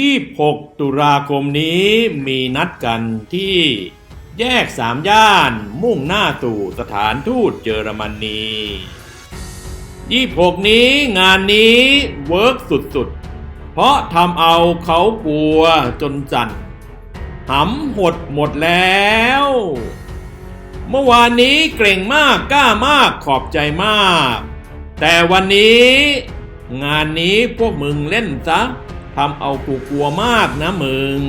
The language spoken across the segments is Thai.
26 ตุลาคมนี้มีนัดกันที่แยกสามย่านมุ่งหน้าสู่สถานทูตเยอรมนี 26 นี้งานนี้เวิร์กสุดๆ เพราะทำเอาเขากลัวจนสั่นหำหดหมดแล้ว เมื่อวานนี้เกรงมากกล้ามากขอบใจมาก แต่วันนี้ งานนี้พวกมึงเล่นซะ ทำเอากูกลัวมากนะมึง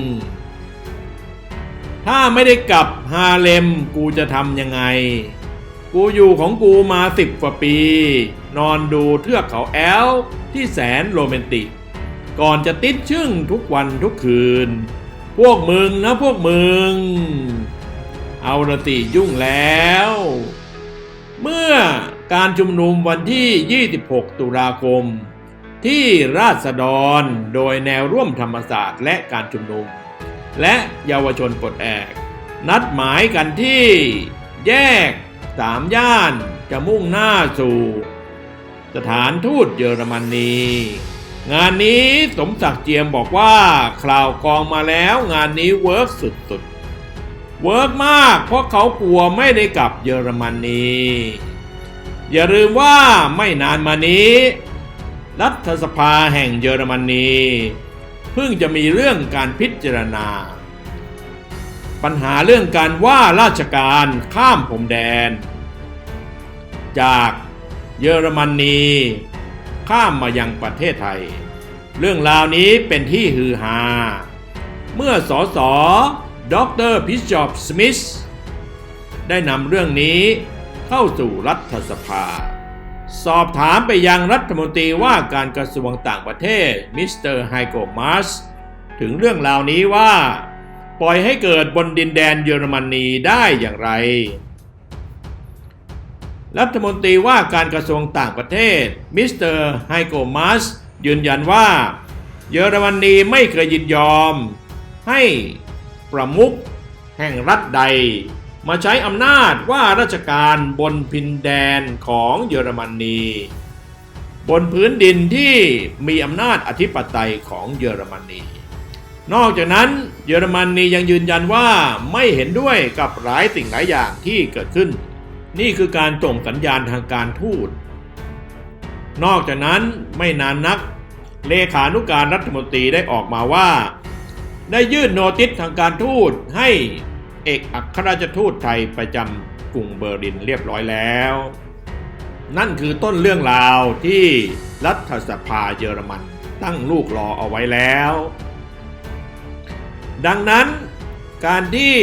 ถ้าไม่ได้กลับฮาเลมกูจะทำยังไง กูอยู่ของกูมาสิบกว่าปี นอนดูเทือกเขาแอลที่แสนโรแมนติก ก่อนจะติดชึ่งทุกวันทุกคืน พวกมึงนะพวกมึง เอาละติยุ่งแล้ว เมื่อการชุมนุมวันที่ 26 ตุลาคม ที่ราษฎรโดยแนวร่วมธรรมศาสตร์และการชุมนุม และเยาวชนปลดแอก นัดหมายกันที่แยกสามย่านจะมุ่งหน้าสู่ สถานทูตเยอรมนีงานนี้สมศักดิ์เจียมบอกว่าคราวกองมาแล้วงานนี้เวิร์กสุดๆ เวิร์กมากเพราะเขากลัวไม่ได้กลับเยอรมนีอย่าลืมว่าไม่นานมานี้ รัฐสภาแห่งเยอรมนีเพิ่งจะมีเรื่องการพิจารณา ปัญหาเรื่องการว่าราชการข้ามพรมแดน จากเยอรมนีข้ามมายังประเทศไทย เรื่องราวนี้เป็นที่ฮือฮาเมื่อสอสอดรพิชชอปสมิธได้นำเรื่องนี้เข้าสู่รัฐสภา สอบถามไปยังรัฐมนตรีว่าการกระทรวงต่างประเทศมิสเตอร์ไฮโกมาสถึงเรื่องราวนี้ว่า ปล่อยให้เกิดบนดินแดนเยอรมนีได้อย่างไร รัฐมนตรีว่าการกระทรวงต่างประเทศมิสเตอร์ไฮโกมาสยืนยันว่า เยอรมนีไม่เคยยินยอม ให้ประมุขแห่งรัฐใด มาใช้อำนาจว่าราชการบนพินแดนของเยอรมนี บนพื้นดินที่มีอำนาจอธิปไตยของเยอรมนี นอกจากนั้นเยอรมนียังยืนยันว่าไม่เห็นด้วยกับหลายสิ่งหลายอย่างที่เกิดขึ้น นี่คือการส่งสัญญาณทางการทูต นอกจากนั้นไม่นานนักเลขานุการรัฐมนตรีได้ออกมาว่า ได้ยื่นโนติสทางการทูตให้ เอกอัครราชทูตไทยประจำกรุงเบอร์ลินเรียบร้อยแล้ว นั่นคือต้นเรื่องราวที่รัฐสภาเยอรมันตั้งลูกรอเอาไว้แล้ว ดังนั้นการที่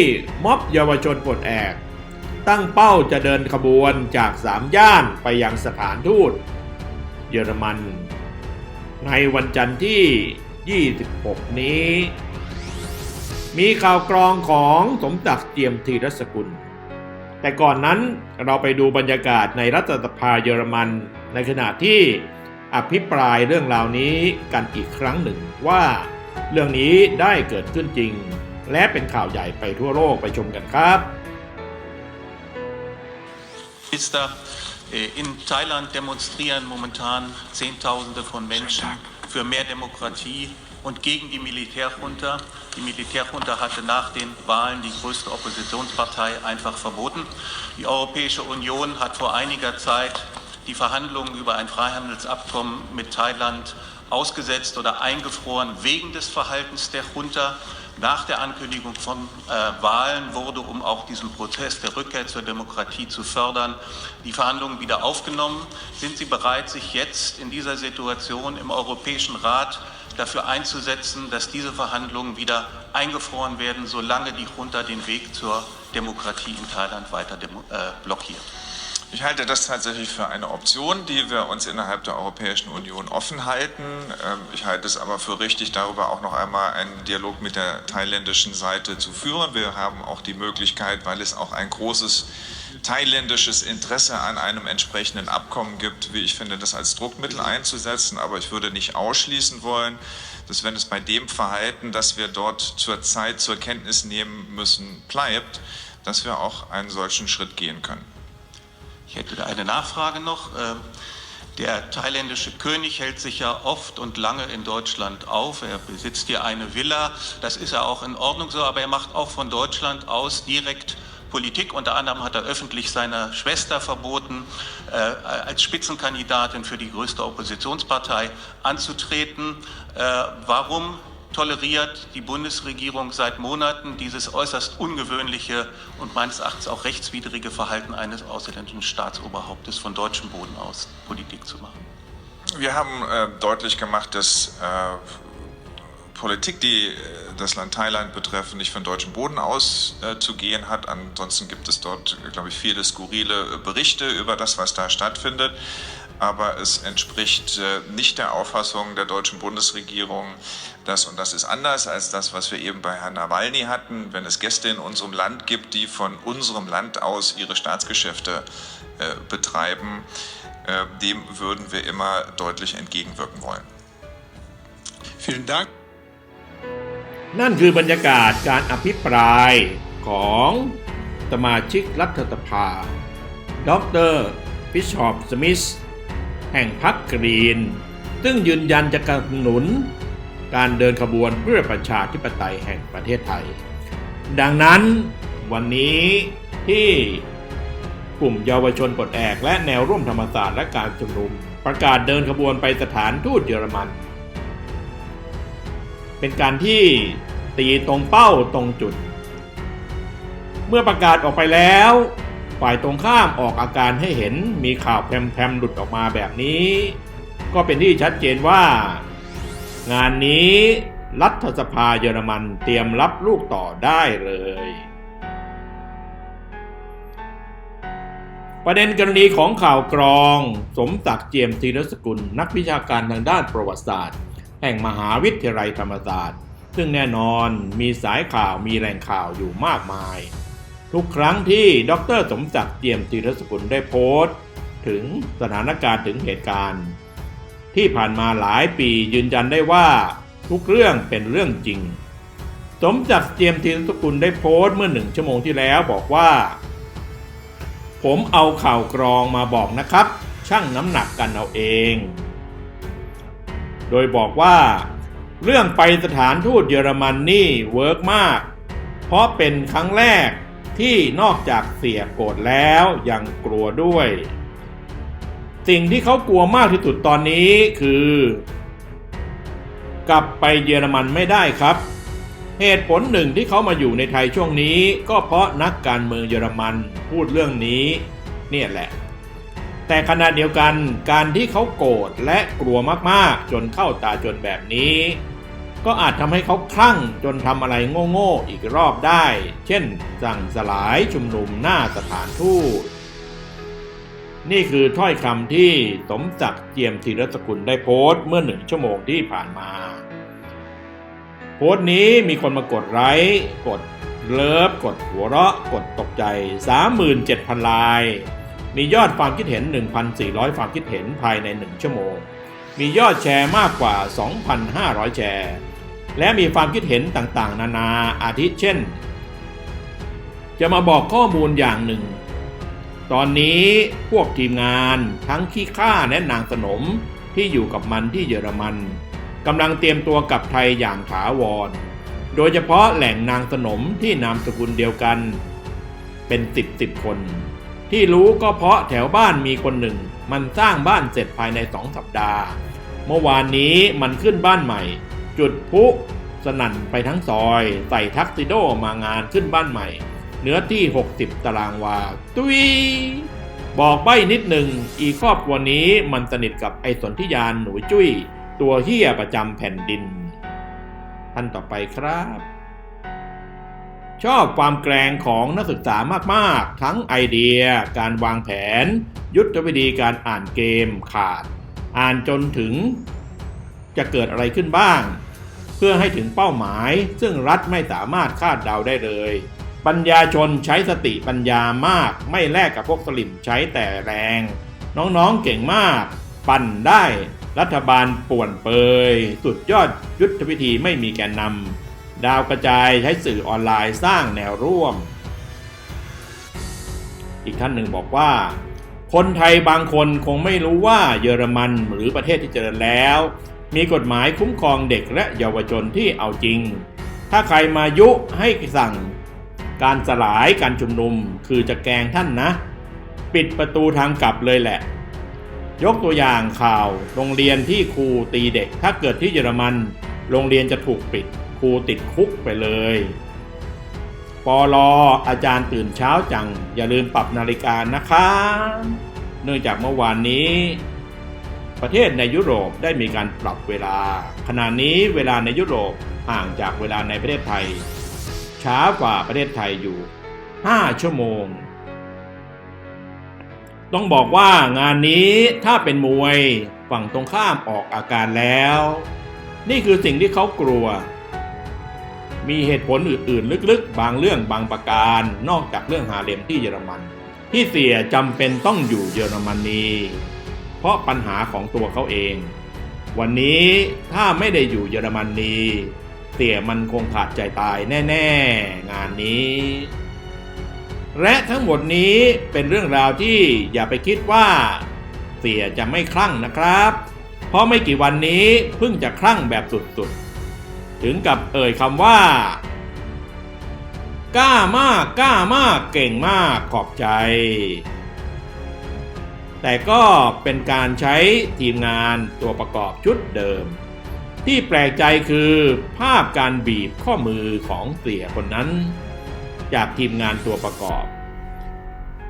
ม็อบเยาวชนปลดแอกตั้งเป้าจะเดินขบวนจากสามย่านไปยังสถานทูต เยอรมัน ในวันจันทร์ที่ 26 นี้ มีข่าวกรองของสมศักดิ์เจียมธีรสกุล แต่ก่อนนั้นเราไปดูบรรยากาศในรัฐสภาเยอรมัน ในขณะที่อภิปรายเรื่องราวนี้กันอีกครั้งหนึ่งว่า เรื่องนี้ได้เกิดขึ้นจริง และเป็นข่าวใหญ่ไปทั่วโลกไปชมกันครับ Mr. In Thailand demonstrieren momentan Zehntausende von Menschen für mehr Demokratie und gegen die Militärjunta. Die Militärjunta hatte nach den Wahlen die größte Oppositionspartei einfach verboten. Die Europäische Union hat vor einiger Zeit die Verhandlungen über ein Freihandelsabkommen mit Thailand ausgesetzt oder eingefroren wegen des Verhaltens der Junta. Nach der Ankündigung von äh, Wahlen wurde, um auch diesen Prozess der Rückkehr zur Demokratie zu fördern, die Verhandlungen wieder aufgenommen. Sind Sie bereit, sich jetzt in dieser Situation im Europäischen Rat dafür einzusetzen, dass diese Verhandlungen wieder eingefroren werden, solange die Junta den Weg zur Demokratie in Thailand weiter äh, blockiert? Ich halte das tatsächlich für eine Option, die wir uns innerhalb der Europäischen Union offen halten. Ähm, Ich halte es aber für richtig, darüber auch noch einmal einen Dialog mit der thailändischen Seite zu führen. Wir haben auch die Möglichkeit, weil es auch ein großes thailändisches Interesse an einem entsprechenden Abkommen gibt, wie ich finde, das als Druckmittel einzusetzen. Aber ich würde nicht ausschließen wollen, dass wenn es bei dem Verhalten, das wir dort zurzeit zur Kenntnis nehmen müssen, bleibt, dass wir auch einen solchen Schritt gehen können. Ich hätte da eine Nachfrage noch. Ähm, Der thailändische König hält sich ja oft und lange in Deutschland auf. Er besitzt hier eine Villa. Das ist ja auch in Ordnung so, aber er macht auch von Deutschland aus direkt Politik. Unter anderem hat er öffentlich seiner Schwester verboten, äh, als Spitzenkandidatin für die größte Oppositionspartei anzutreten. Äh, warum toleriert die Bundesregierung seit Monaten dieses äußerst ungewöhnliche und meines Erachtens auch rechtswidrige Verhalten eines ausländischen Staatsoberhauptes von deutschem Boden aus Politik zu machen? Wir haben äh, deutlich gemacht, dass äh, Politik, die äh, das Land Thailand betreffen, nicht von deutschem Boden aus äh, zu gehen hat. Ansonsten gibt es dort, glaube ich, viele skurrile äh, Berichte über das, was da stattfindet Aber es entspricht äh, nicht der Auffassung der deutschen Bundesregierung, dass, und das ist anders als das, was wir eben bei Herrn Nawalny hatten, wenn es Gäste in unserem Land gibt, die von unserem Land aus ihre Staatsgeschäfte äh, betreiben, äh, dem würden wir immer deutlich entgegenwirken wollen. Vielen Dank. นั่นคือบรรยากาศการอภิปรายของสมาชิกรัฐสภา ดรบิชอปสมิธ แห่งพรรคกรีน ซึ่งยืนยันจะสนับสนุน การเดินขบวนเพื่อประชาธิปไตยแห่งประเทศไทย ดังนั้นวันนี้ที่กลุ่มเยาวชนปลดแอกและแนวร่วมธรรมศาสตร์และการชุมนุม ประกาศเดินขบวนไปสถานทูตเยอรมัน เป็นการที่ตีตรงเป้าตรงจุด เมื่อประกาศออกไปแล้ว ฝ่ายตรงข้ามออกอาการให้เห็นมีข่าวแพรมๆหลุดออกมาแบบนี้ ก็เป็นที่ชัดเจนว่า งานนี้รัฐสภาเยอรมันเตรียมรับลูกต่อได้เลย ประเด็นกรณีของข่าวกรอง สมศักดิ์เจียมธีรสกุล นักวิชาการทางด้านประวัติศาสตร์ แห่งมหาวิทยาลัยธรรมศาสตร์ ซึ่งแน่นอนมีสายข่าวมีแหล่งข่าวอยู่มากมาย ทุกครั้งที่ดรสมศักดิ์เจียมธีรสกุลได้โพสต์ ถึงสถานการณ์ถึงเหตุการณ์ ที่ผ่านมาหลายปียืนยันได้ว่าทุกเรื่องเป็นเรื่องจริง สมศักดิ์เจียมธีรสกุลได้โพสต์เมื่อหนึ่งชั่วโมงที่แล้วบอกว่า ผมเอาข่าวกรองมาบอกนะครับชั่งน้ำหนักกันเอาเอง โดยบอกว่า เรื่องไปสถานทูตเยอรมันนี่เวิร์กมาก เพราะเป็นครั้งแรก ที่นอกจากเสียโกรธแล้วยังกลัวด้วย สิ่งที่เขากลัวมากที่สุดตอนนี้คือ กลับไปเยอรมันไม่ได้ครับ เหตุผลหนึ่งที่เขามาอยู่ในไทยช่วงนี้ ก็เพราะนักการเมืองเยอรมันพูดเรื่องนี้ เนี่ยแหละ แต่ขณะเดียวกันการที่เขาโกรธและกลัวมากๆ จนเข้าตาจนแบบนี้ ก็อาจทำให้เขาคลั่งจนทำอะไรโง่ๆอีกรอบได้ เช่น สั่งสลายชุมนุมหน้าสถานทูต นี่คือถ้อยคำที่สมศักดิ์เจียมธีรสกุลได้โพสต์เมื่อหนึ่งชั่วโมงที่ผ่านมา โพสต์นี้มีคนมากดไลค์กดเลิฟกดหัวเราะกดตกใจ 37,000 ลาย มียอดความคิดเห็น 1,400 ความคิดเห็นภายใน 1 ชั่วโมง มียอดแชร์มากกว่า 2,500 แชร์ และมีความคิดเห็นต่างๆ นานาอาทิเช่น จะมาบอกข้อมูลอย่างหนึ่ง ตอนนี้พวกทีมงานทั้งขี้ข้าและนางสนมที่อยู่กับมันที่เยอรมันกำลังเตรียมตัวกับไทยอย่างถาวร โดยเฉพาะแหล่งนางสนมที่นามสกุลเดียวกัน เป็นสิบสิบคน ที่รู้ก็เพราะแถวบ้านมีคนหนึ่ง มันสร้างบ้านเสร็จภายในสองสัปดาห์ เมื่อวานนี้มันขึ้นบ้านใหม่ จุดพุสนั่นไปทั้งซอยใส่ทักซิโดมางานขึ้นบ้านใหม่ เนื้อที่ 60 ตารางวา ตุยบอกใบ้นิดหนึ่งอีครอบครัวนี้มันสนิทกับไอ้สนธิยานหนูจุ้ย ตัวเฮียประจำแผ่นดิน ท่านต่อไปครับ ชอบความแกร่งของนักศึกษามากๆ ทั้งไอเดีย การวางแผน ยุทธวิธีการอ่านเกมขาด อ่านจนถึง จะเกิดอะไรขึ้นบ้าง เพื่อให้ถึงเป้าหมาย ซึ่งรัฐไม่สามารถคาดเดาได้เลย ปัญญาชนใช้สติปัญญามากไม่แลกกับพวกสลิมใช้แต่แรง น้องๆเก่งมาก ปั่นได้ รัฐบาลป่วนเปย สุดยอดยุทธวิธีไม่มีแกนนำ ดาวกระจายใช้สื่อออนไลน์สร้างแนวร่วม อีกท่านหนึ่งบอกว่า คนไทยบางคนคงไม่รู้ว่าเยอรมันหรือประเทศที่เจริญแล้ว มีกฎหมายคุ้มครองเด็กและเยาวชนที่เอาจริง ถ้าใครมายุให้สั่งการสลายการชุมนุมคือจะแกงท่านนะ ปิดประตูทางกลับเลยแหละ ยกตัวอย่างข่าว โรงเรียนที่ครูตีเด็ก ถ้าเกิดที่เยอรมัน โรงเรียนจะถูกปิด ครูติดคุกไปเลยปอลออาจารย์ตื่นเช้าจัง อย่าลืมปรับนาฬิกานะคะ เนื่องจากเมื่อวานนี้ ประเทศในยุโรปได้มีการปรับเวลา ขณะนี้เวลาในยุโรปห่างจากเวลาในประเทศไทย ช้ากว่าประเทศไทยอยู่ 5 ชั่วโมง ต้องบอกว่างานนี้ถ้าเป็นมวยฝั่งตรงข้ามออกอาการแล้ว นี่คือสิ่งที่เขากลัว มีเหตุผลอื่นๆ ลึกๆ บางเรื่องบางประการ นอกจากเรื่องฮาเลมที่เยอรมัน ที่เสียจำเป็นต้องอยู่เยอรมนีเพราะปัญหาของตัวเขาเอง วันนี้ถ้าไม่ได้อยู่เยอรมนีเสียมันคงขาดใจตายแน่ๆ งานนี้ และทั้งหมดนี้เป็นเรื่องราวที่อย่าไปคิดว่า เสียจะไม่คลั่งนะครับ เพราะไม่กี่วันนี้เพิ่งจะคลั่งแบบสุดๆ ถึงกับเอ่ยคำว่า กล้ามากกล้ามากเก่งมากขอบใจ แต่ก็เป็นการใช้ทีมงานตัวประกอบชุดเดิม ที่แปลกใจคือภาพการบีบข้อมือของเสียคนนั้น จากทีมงานตัวประกอบ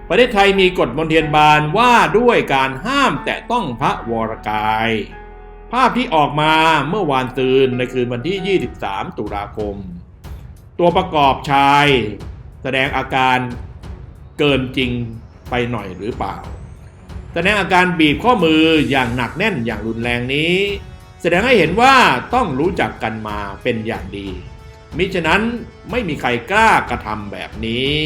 ประเทศไทยมีกฎมนเทียนบานว่าด้วยการห้ามแตะต้องพระวรกาย ภาพที่ออกมาเมื่อวานซืนในคืนวันที่ 23 ตุลาคม ตัวประกอบชาย แสดงอาการเกินจริงไปหน่อยหรือเปล่า แสดงอาการบีบข้อมืออย่างหนักแน่นอย่างรุนแรงนี้ แสดงให้เห็นว่าต้องรู้จักกันมาเป็นอย่างดี มิฉะนั้นไม่มีใครกล้ากระทำแบบนี้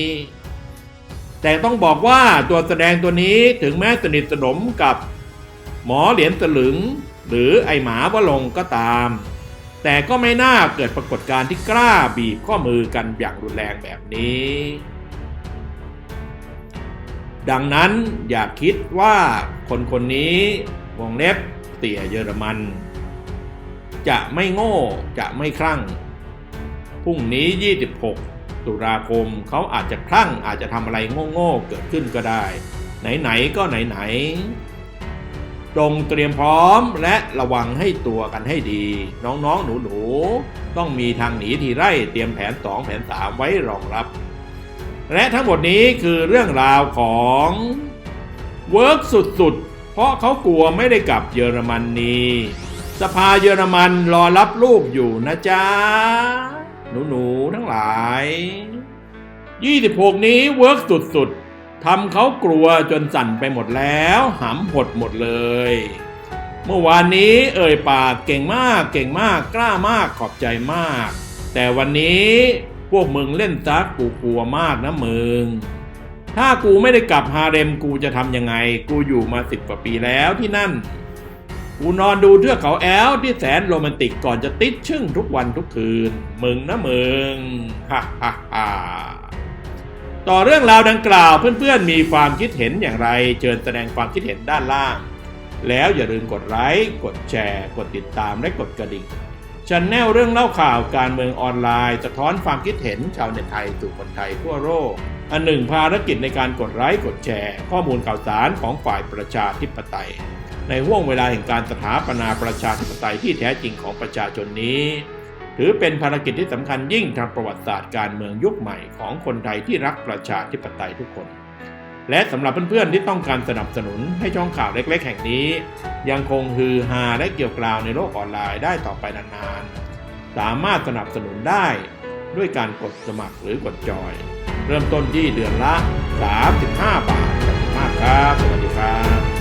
แต่ต้องบอกว่าตัวแสดงตัวนี้ถึงแม้สนิทสนมกับหมอเหรียญสลึง หรือไอหมาวลงก็ตาม แต่ก็ไม่น่าเกิดปรากฏการณ์ที่กล้าบีบข้อมือกันอย่างรุนแรงแบบนี้ ดังนั้นอย่าคิดว่าคนคนนี้วงเล็บเตี่ยเยอรมัน จะไม่โง่จะไม่คลั่งพรุ่งนี้ 26 ตุลาคมเขาอาจจะคลั่งอาจจะทำอะไรโง่ๆเกิดขึ้นก็ได้ ไหน ๆ ก็ไหน ๆ ตรงเตรียมพร้อมและระวังให้ตัวกันให้ดี น้องๆ หนูๆ ต้องมีทางหนีทีไร่เตรียมแผน 2 แผน 3 ไว้รองรับ และทั้งหมดนี้คือเรื่องราวของเวิร์กสุดๆ เพราะเขากลัวไม่ได้กลับเยอรมนนีสภาเยอรมันรอรับลูกอยู่นะจ๊ะ หนูๆ ทั้งหลาย 26 นี้เวิร์กสุดๆ ทำเขากลัวจนสั่นไปหมดแล้วหำหดหมดเลย เมื่อวานนี้เอ่ยปากเก่งมากเก่งมากกล้ามากขอบใจมาก แต่วันนี้พวกมึงเล่นซักกูกลัวมากนะมึง ถ้ากูไม่ได้กลับฮาเร็มกูจะทำยังไง กูอยู่มาสิบกว่าปีแล้วที่นั่น กูนอนดูเทือกเขาแอลที่แสนโรแมนติกก่อนจะติดชึ่งทุกวันทุกคืน มึงนะมึงฮ่าฮ่าฮ่า ต่อเรื่องราวดังกล่าวเพื่อนๆ มีความคิดเห็นอย่างไร เชิญแสดงความคิดเห็นด้านล่าง แล้วอย่าลืมกดไลค์กดแชร์ กดติดตามและกดกระดิ่งชันแนลเรื่องเล่าข่าวการเมืองออนไลน์สะท้อนความคิดเห็นชาวเน็ตไทยสู่คนไทยทั่วโลกอันหนึ่งภารกิจในการกดไลค์กดแชร์ ข้อมูลข่าวสารของฝ่ายประชาธิปไตย ในห่วงเวลาแห่งการสถาปนาประชาธิปไตยที่แท้จริงของประชาชนนี้ ถือเป็นภารกิจที่สำคัญยิ่งทางประวัติศาสตร์การเมืองยุคใหม่ของคนไทยที่รักประชาธิปไตยทุกคน และสำหรับเพื่อนๆที่ต้องการสนับสนุนให้ช่องข่าวเล็ก ๆ แห่งนี้ ยังคงฮือฮาและเกี่ยวกราวในโลกออนไลน์ได้ต่อไปนานๆ สามารถสนับสนุนได้ด้วยการกดสมัครหรือกดจอย เริ่มต้นที่เดือนละ 35 บาทขอบคุณมากครับ สวัสดีครับ